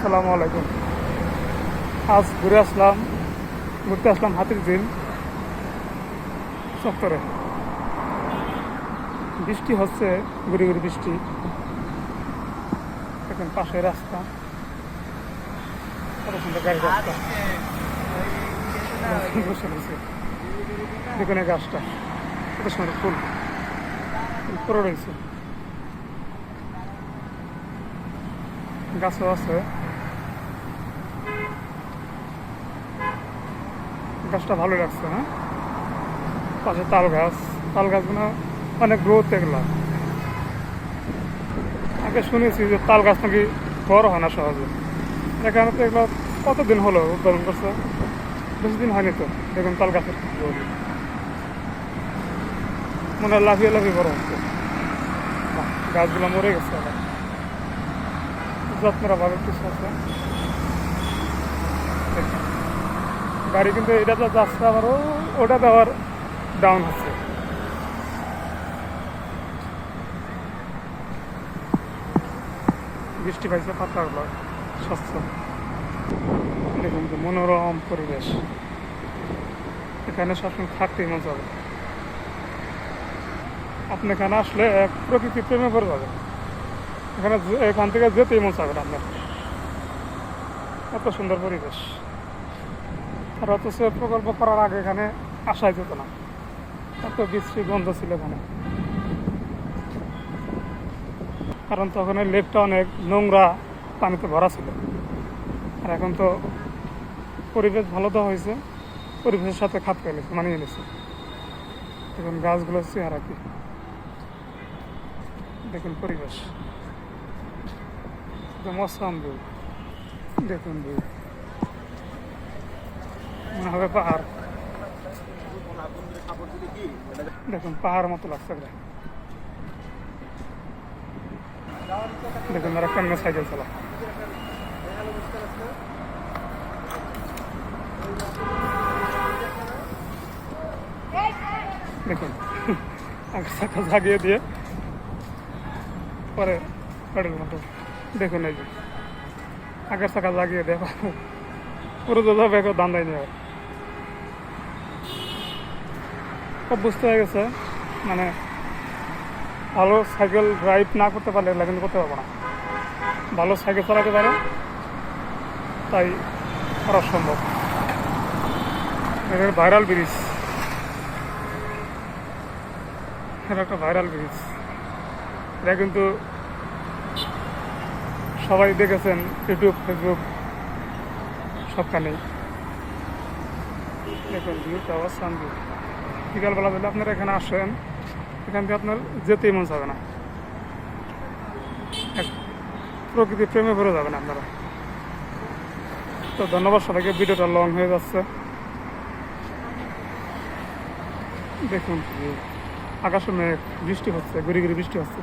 আসসালামু আলাইকুম। আজ ঘুরে আসলাম, ঘুরতে আসলাম হাতির ঝিল, চত্বরে। বৃষ্টি হচ্ছে, গুড়ি গুড়ি বৃষ্টি। এখন পাশে রাস্তা। কত সুন্দর গাড়ি রাস্তা। বসে দেখুন গাছটা। কত সুন্দর ফুল পরে রয়েছে। গাছও আছে। গাছটা ভালো লাগছে হ্যাঁ? পাশে তাল গাছ। তাল গাছগুলো অনেক গ্রোথ এগুলা। আগে শুনেছি যে তাল গাছ নাকি বড় হয় না সহজে। এখানে তো এগুলো কতদিন হলো উদ্বোধন করছে? বেশি দিন হয়নি তো দেখুন তাল গাছের। মনে হয় লাফিয়ে লাফিয়ে বড় হচ্ছে। গাছগুলো মরে গেছে আবার। যত্নরা ভাবে কিছু আছে দেখুন। গাড়ি কিন্তু এটা তো যাচ্ছে আবার ওটা তো আবার ডাউন হচ্ছে। বৃষ্টি পাইছে পাতাগুলো স্বচ্ছ। দেখুন তো মনোরম পরিবেশ। এখানে সবসময় থাকতেই মন যাবে আপনি এখানে আসলে প্রকৃতি প্রেমে পড়ে যাবে এখানে এখান থেকে যেতেই মন না আপনার। এত সুন্দর পরিবেশ। আর অথচ প্রকল্প করার আগে এখানে আসাই যেত না। এত বিশ্রী গন্ধ ছিল এখানে। কারণ তখন এই লেকটা অনেক নোংরা পানিতে ভরা ছিল। আর এখন তো পরিবেশ ভালো দেওয়া হয়েছে, পরিবেশের সাথে খাপ পেলেছে মানিয়ে নিয়েছে। দেখুন গাছগুলোর চেহারা কি? দেখুন পরিবেশ। ভিউ দেখুন ভিউ পাহাড়। দেখুন, পাহাড় মতো লাগছে। দেখুন তারা কেমনে সাইকেল চালা। দেখুন, আগে চাকা জাগিয়ে দিয়ে পরে গাড়ির মতো দেখুন, এই যে আগের চাকা জাগিয়ে দেয়, পুরো তো যাবে দাম দেয়নি সব বুঝতে হয়ে গেছে। মানে ভালো সাইকেল ড্রাইভ না করতে পারলে কিন্তু করতে পারব না। ভালো সাইকেল চালাতে পারে, তাই করা সম্ভব। এটা ভাইরাল ব্রিজ এটা একটা ভাইরাল ব্রিজ এটা কিন্তু সবাই দেখেছেন ইউটিউব ফেসবুক সবখানেই। দেখুন ভিউটা অবস্থান ভিউ বিকালবেলা যদি আপনারা এখানে আসেন, এখান থেকে আপনার যেতেই মন যাবে না। প্রকৃতি প্রেমে ভরে যাবেন আপনারা। তো ধন্যবাদ সবাইকে, ভিডিওটা লং হয়ে যাচ্ছে। দেখুন, আকাশে মেঘ, বৃষ্টি হচ্ছে গুড়ি গুড়ি বৃষ্টি হচ্ছে।